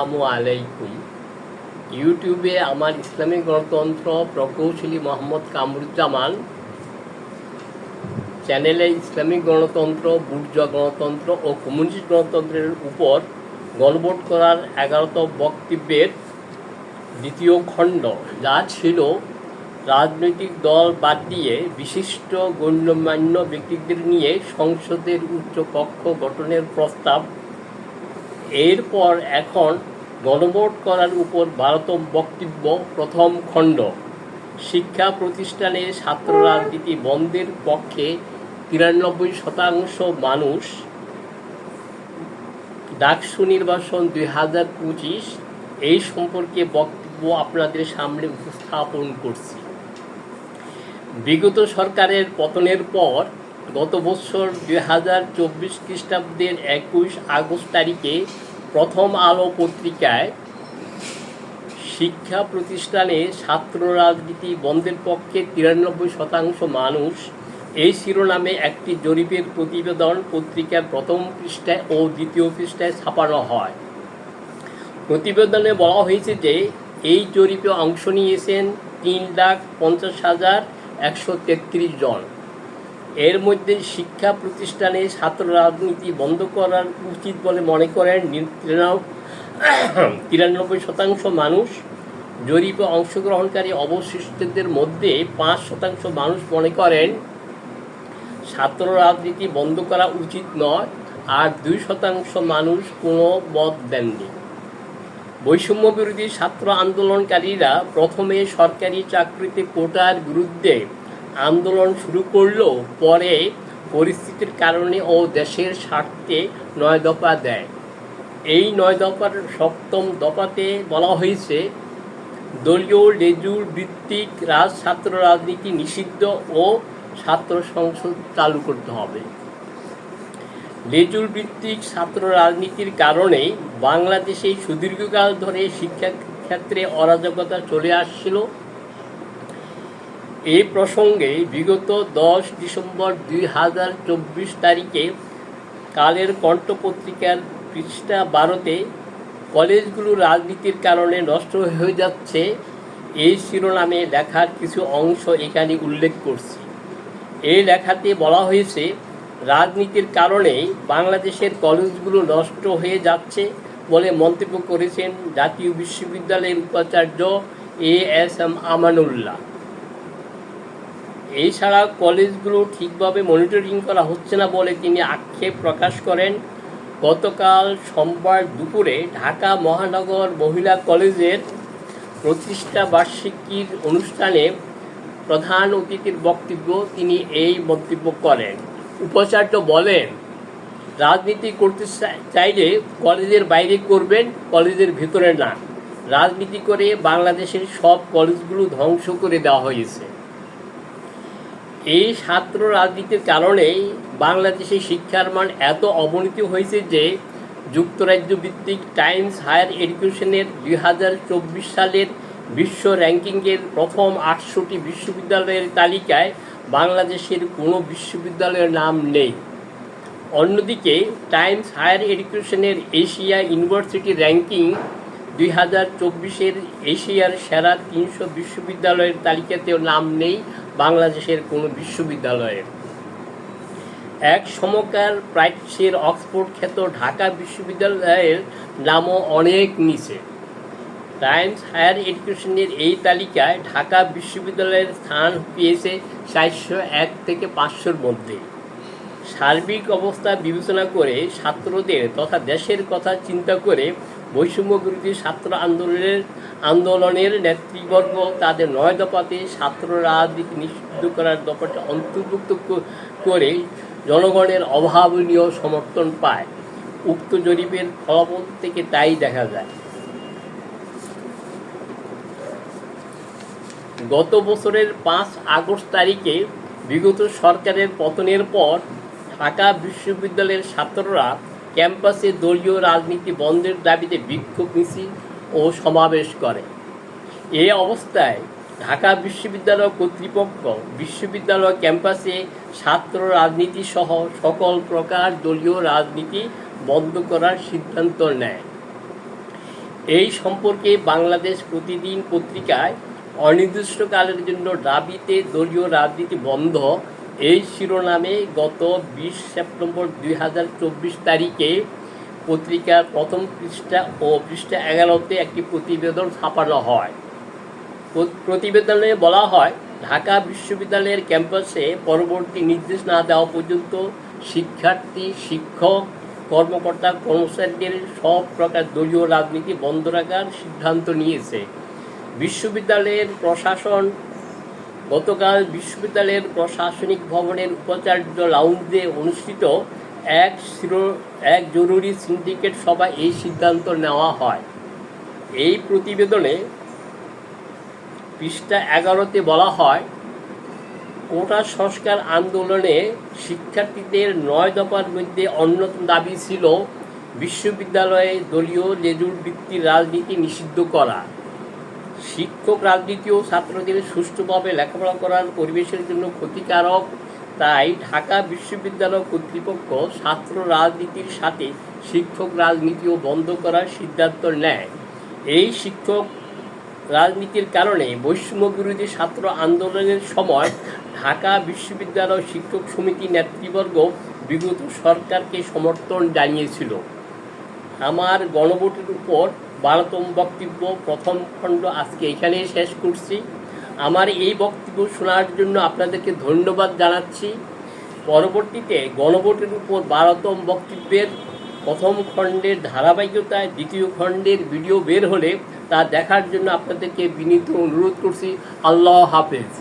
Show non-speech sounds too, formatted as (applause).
আসসালামু আলাইকুম। ইউটিউবে আমার ইসলামী গণতন্ত্র প্রকৌশলী মোহাম্মদ কামরুজ্জামান। চ্যানেলে ইসলামিক গণতন্ত্র, বুর্জা গণতন্ত্র ও কমিউনিস্ট গণতন্ত্রের উপর গণভোট করার এগারোতম বক্তব্যের দ্বিতীয় খণ্ড। যা ছিল রাজনৈতিক দল বাদ দিয়ে বিশিষ্ট গণ্যমান্য ব্যক্তিদের নিয়ে সংসদের উচ্চ কক্ষ গঠনের প্রস্তাব। এরপর এখন গণভোট করার উপর বারোতম বক্তব্য প্রথম খণ্ড। শিক্ষা প্রতিষ্ঠানে ছাত্র রাজনীতি বন্ধের পক্ষে তিরানব্বই শতাংশ মানুষ। ডাকসু নির্বাচন দুই হাজার পঁচিশ, এই সম্পর্কে বক্তব্য আপনাদের সামনে উপস্থাপন করছি। বিগত সরকারের পতনের পর গত বছর দুই হাজার চব্বিশ খ্রিস্টাব্দের একুশ আগস্ট তারিখে প্রথম আলো পত্রিকায় শিক্ষা প্রতিষ্ঠানে ছাত্র রাজনীতি বন্ধের পক্ষে তিরানব্বই শতাংশ মানুষ এই শিরোনামে একটি জরিপের প্রতিবেদন পত্রিকার প্রথম পৃষ্ঠায় ও দ্বিতীয় পৃষ্ঠায় ছাপানো হয়। প্রতিবেদনে বলা হয়েছে যে, এই জরিপে অংশ নিয়েছেন তিন লাখ পঞ্চাশ হাজার একশো তেত্রিশ জন। এর মধ্যে শিক্ষা প্রতিষ্ঠানে ছাত্র রাজনীতি বন্ধ করার উচিত বলে মনে করেন (clears throat) তিরানব্বই শতাংশ মানুষ। জরিপে অংশগ্রহণকারী অবশিষ্টদের মধ্যে পাঁচ শতাংশ মানুষ মনে করেন ছাত্র রাজনীতি বন্ধ করা উচিত নয়, আর দুই শতাংশ মানুষ কোনো মত দেননি। বৈষম্য বিরোধী ছাত্র আন্দোলনকারীরা প্রথমে সরকারি চাকরিতে কোটার বিরুদ্ধে আন্দোলন শুরু করলেও পরে পরিস্থিতির কারণে ও দেশের স্বার্থে নয় দফা দেয়। এই নয় দফার সপ্তম দফাতে বলা হয়েছে, দলীয় লেজুর ভিত্তিক রাজ, ছাত্র রাজনীতি নিষিদ্ধ ও ছাত্র সংসদ চালু করতে হবে। লেজুর ভিত্তিক ছাত্র রাজনীতির কারণে বাংলাদেশে সুদীর্ঘকাল ধরে শিক্ষা ক্ষেত্রে অরাজকতা চলে আসছিল। এই প্রসঙ্গে বিগত দশ ডিসেম্বর দুই হাজার চব্বিশ তারিখে কালের কণ্ঠ পত্রিকার পৃষ্ঠা বারোতে কলেজগুলো রাজনীতির কারণে নষ্ট হয়ে যাচ্ছে, এই শিরোনামে লেখার কিছু অংশ এখানে উল্লেখ করছি। এই লেখাতে বলা হয়েছে, রাজনীতির কারণে বাংলাদেশের কলেজগুলো নষ্ট হয়ে যাচ্ছে বলে মন্তব্য করেছেন জাতীয় বিশ্ববিদ্যালয়ের উপাচার্য এ এস এম আমানুল্লাহ। এছাড়া কলেজগুলো ঠিকভাবে মনিটরিং করা হচ্ছে না বলে তিনি আক্ষেপ প্রকাশ করেন। গতকাল সোমবার দুপুরে ঢাকা মহানগর মহিলা কলেজের প্রতিষ্ঠা বার্ষিকীর অনুষ্ঠানে প্রধান অতিথির বক্তব্য তিনি এই মন্তব্য করেন। উপাচার্য বলেন, রাজনীতি করতে চাইলে কলেজের বাইরে করবেন, কলেজের ভিতরে না। রাজনীতি করে বাংলাদেশের সব কলেজগুলো ধ্বংস করে দেওয়া হয়েছে। এই ছাত্র রাজনীতির কারণেই বাংলাদেশে শিক্ষার মান এত অবনতি হয়েছে যে যুক্তরাজ্য ভিত্তিক টাইমস হায়ার এডুকেশনের দুই হাজার চব্বিশ সালের বিশ্ব র্যাঙ্কিংয়ের প্রথম আটশোটি বিশ্ববিদ্যালয়ের তালিকায় বাংলাদেশের কোনো বিশ্ববিদ্যালয়ের নাম নেই। অন্যদিকে, টাইমস হায়ার এডুকেশনের এশিয়া ইউনিভার্সিটি র্যাঙ্কিং দুই হাজার চব্বিশের এশিয়ার সেরা তিনশো বিশ্ববিদ্যালয়ের তালিকাতেও নাম নেই। বাংলাদেশের কোনো বিশ্ববিদ্যালয়ের। এক সমকার প্রাচ্যের অক্সফোর্ড খ্যাত ঢাকা বিশ্ববিদ্যালয়ের নামও অনেক নিচে। টাইমস হায়ার এডুকেশনের এই তালিকায় ঢাকা বিশ্ববিদ্যালয়ের স্থান পেয়েছে চারশো এক থেকে পাঁচশোর মধ্যে। সার্বিক অবস্থা বিবেচনা করে ছাত্রদের তথা দেশের কথা চিন্তা করে বৈষম্য বিরোধী ছাত্র আন্দোলনের আন্দোলনের নেতৃবর্গ তাদের নয় দফাতে ছাত্র রাজনীতি নিষিদ্ধ করার দফাটা অন্তর্ভুক্ত করে জনগণের অভাবনীয় সমর্থন পায়। উক্ত জরিপের ফলাফল থেকে তাই দেখা যায়। গত বছরের পাঁচ আগস্ট তারিখে বিগত সরকারের পতনের পর ঢাকা বিশ্ববিদ্যালয়ের ছাত্ররা ক্যাম্পাসে দলীয় রাজনীতি বন্ধের দাবিতে বিক্ষোভ মিছিল ও সমাবেশ করে। এ অবস্থায় ঢাকা বিশ্ববিদ্যালয় কর্তৃপক্ষ বিশ্ববিদ্যালয় ক্যাম্পাসে ছাত্র রাজনীতি সহ সকল প্রকার দলীয় রাজনীতি বন্ধ করার সিদ্ধান্ত নেয়। এই সম্পর্কে বাংলাদেশ প্রতিদিন পত্রিকায় অনির্দিষ্টকালের জন্য দাবিতে দলীয় রাজনীতি বন্ধ এই শিরোনামে গত বিশ সেপ্টেম্বর দুই হাজার চব্বিশ তারিখে পত্রিকার প্রথম পৃষ্ঠা ও পৃষ্ঠা এগারোতে একটি প্রতিবেদন ছাপানো হয়। প্রতিবেদনে বলা হয়, ঢাকা বিশ্ববিদ্যালয়ের ক্যাম্পাসে পরবর্তী নির্দেশ না দেওয়া পর্যন্ত শিক্ষার্থী, শিক্ষক, কর্মকর্তা, কর্মচারীদের সব প্রকার দলীয় রাজনীতি বন্ধ রাখার সিদ্ধান্ত নিয়েছে। বিশ্ববিদ্যালয়ের প্রশাসন গতকাল বিশ্ববিদ্যালয়ের প্রশাসনিক ভবনের উপাচার্য লাউঞ্জে অনুষ্ঠিত এক শিরো, এক জরুরি সিন্ডিকেট সভায় এই সিদ্ধান্ত নেওয়া হয়। এই প্রতিবেদনে পৃষ্ঠা এগারোতে বলা হয়, কোটা সংস্কার আন্দোলনে শিক্ষার্থীদের নয় দফার মধ্যে অন্যতম দাবি ছিল বিশ্ববিদ্যালয়ে দলীয় লেজুর বৃত্তির রাজনীতি নিষিদ্ধ করা। শিক্ষক, রাজনীতি ও ছাত্রদের সুষ্ঠুভাবে লেখাপড়া করার পরিবেশের জন্য ক্ষতিকারক। তাই ঢাকা বিশ্ববিদ্যালয় কর্তৃপক্ষ ছাত্র রাজনীতির সাথে শিক্ষক রাজনীতিও বন্ধ করার সিদ্ধান্ত নেয়। এই শিক্ষক রাজনীতির কারণে বৈষম্য বিরোধী ছাত্র আন্দোলনের সময় ঢাকা বিশ্ববিদ্যালয় শিক্ষক সমিতি নেতৃবর্গ বিগত সরকারকে সমর্থন জানিয়েছিল। আমার গণভোটের উপর বারোতম বক্তব্য, প্রথম খণ্ড আজকে এখানেই শেষ করছি। আমার এই বক্তব্য শোনার জন্য আপনাদেরকে ধন্যবাদ জানাচ্ছি। পরবর্তীতে গণভোটের উপর বারোতম বক্তব্যের প্রথম খণ্ডের ধারাবাহিকতায় দ্বিতীয় খণ্ডের ভিডিও বের হলে তা দেখার জন্য আপনাদেরকে বিনীত অনুরোধ করছি। আল্লাহ হাফেজ।